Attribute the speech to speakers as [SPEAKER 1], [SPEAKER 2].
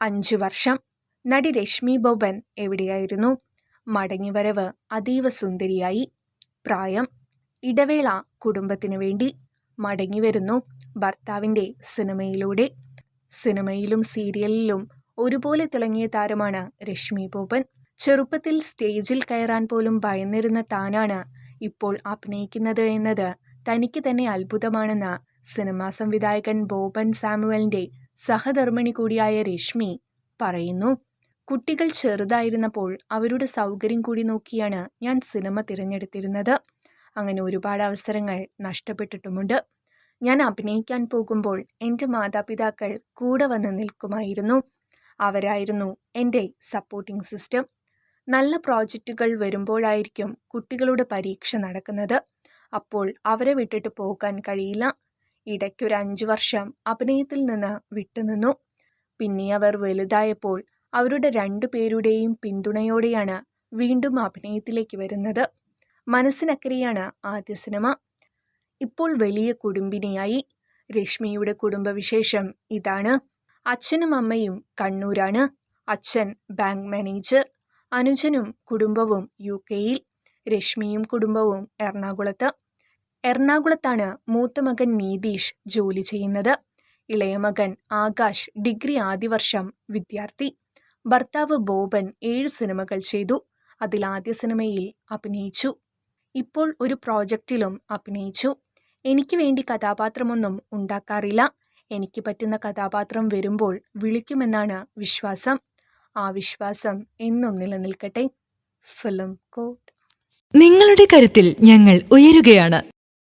[SPEAKER 1] അഞ്ചു വർഷം. നടി രശ്മി ബോബൻ എവിടെയായിരുന്നു? മടങ്ങിവരവ് അതീവ സുന്ദരിയായി. പ്രായം. ഇടവേള കുടുംബത്തിനു വേണ്ടി മടങ്ങിവരുന്നു ഭർത്താവിന്റെ സിനിമയിലൂടെ. സിനിമയിലും സീരിയലിലും ഒരുപോലെ തിളങ്ങിയ താരമാണ് രശ്മി ബോബൻ. ചെറുപ്പത്തിൽ സ്റ്റേജിൽ കയറാൻ പോലും ഭയന്നിരുന്ന താനാണ് ഇപ്പോൾ അഭിനയിക്കുന്നത് എന്നത് തനിക്ക് തന്നെ അത്ഭുതമാണെന്ന് സിനിമാ സംവിധായകൻ ബോബൻ സാമുവലിന്റെ സഹധർമ്മിണി കൂടിയായ രശ്മി പറയുന്നു കുട്ടികൾ ചെറുതായിരുന്നപ്പോൾ അവരുടെ സൗകര്യം കൂടി നോക്കിയാണ് ഞാൻ സിനിമ തിരഞ്ഞെടുത്തിരുന്നത്. അങ്ങനെ ഒരുപാട് അവസരങ്ങൾ നഷ്ടപ്പെട്ടിട്ടുമുണ്ട്. ഞാൻ അഭിനയിക്കാൻ പോകുമ്പോൾ എന്റെ മാതാപിതാക്കൾ കൂടെ വന്ന് നിൽക്കുമായിരുന്നു. അവരായിരുന്നു എന്റെ സപ്പോർട്ടിംഗ് സിസ്റ്റം. നല്ല പ്രോജക്റ്റുകൾ വരുമ്പോഴായിരിക്കും കുട്ടികളുടെ പരീക്ഷ നടക്കുന്നത്. അപ്പോൾ അവരെ വിട്ടിട്ട് പോകാൻ കഴിയില്ല. ഇടയ്ക്കൊരു അഞ്ചു വർഷം അഭിനയത്തിൽ നിന്ന് വിട്ടുനിന്നു. പിന്നെ അവർ വലുതായപ്പോൾ അവരുടെ രണ്ടു പേരുടെയും പിന്തുണയോടെയാണ് വീണ്ടും അഭിനയത്തിലേക്ക് വരുന്നത്. മനസ്സിനക്കരെയാണ് ആദ്യ സിനിമ. ഇപ്പോൾ വലിയ കുടുംബിനിയായി. രശ്മിയുടെ കുടുംബവിശേഷം ഇതാണ്. അച്ഛനും അമ്മയും കണ്ണൂരാണ്. അച്ഛൻ ബാങ്ക് മാനേജർ. അനുജനും കുടുംബവും യു കെയിൽ. രശ്മിയും കുടുംബവും എറണാകുളത്ത്. എറണാകുളത്താണ് മൂത്ത മകൻ നീതീഷ് ജോലി ചെയ്യുന്നത്. ഇളയ മകൻ ആകാശ് ഡിഗ്രി ആദ്യ വർഷം വിദ്യാർത്ഥി. ഭർത്താവ് ബോബൻ ഏഴ് സിനിമകൾ ചെയ്തു. അതിൽ ആദ്യ സിനിമയിൽ അഭിനയിച്ചു. ഇപ്പോൾ ഒരു പ്രോജക്റ്റിലും അഭിനയിച്ചു. എനിക്ക് വേണ്ടി കഥാപാത്രമൊന്നും ഉണ്ടാക്കാറില്ല. എനിക്ക് പറ്റുന്ന കഥാപാത്രം വരുമ്പോൾ വിളിക്കുമെന്നാണ് വിശ്വാസം. ആ വിശ്വാസം എന്നും നിലനിൽക്കട്ടെ. ഫിലിം കോട്ട്
[SPEAKER 2] നിങ്ങളുടെ കരുത്തിൽ ഞങ്ങൾ ഉയരുകയാണ്.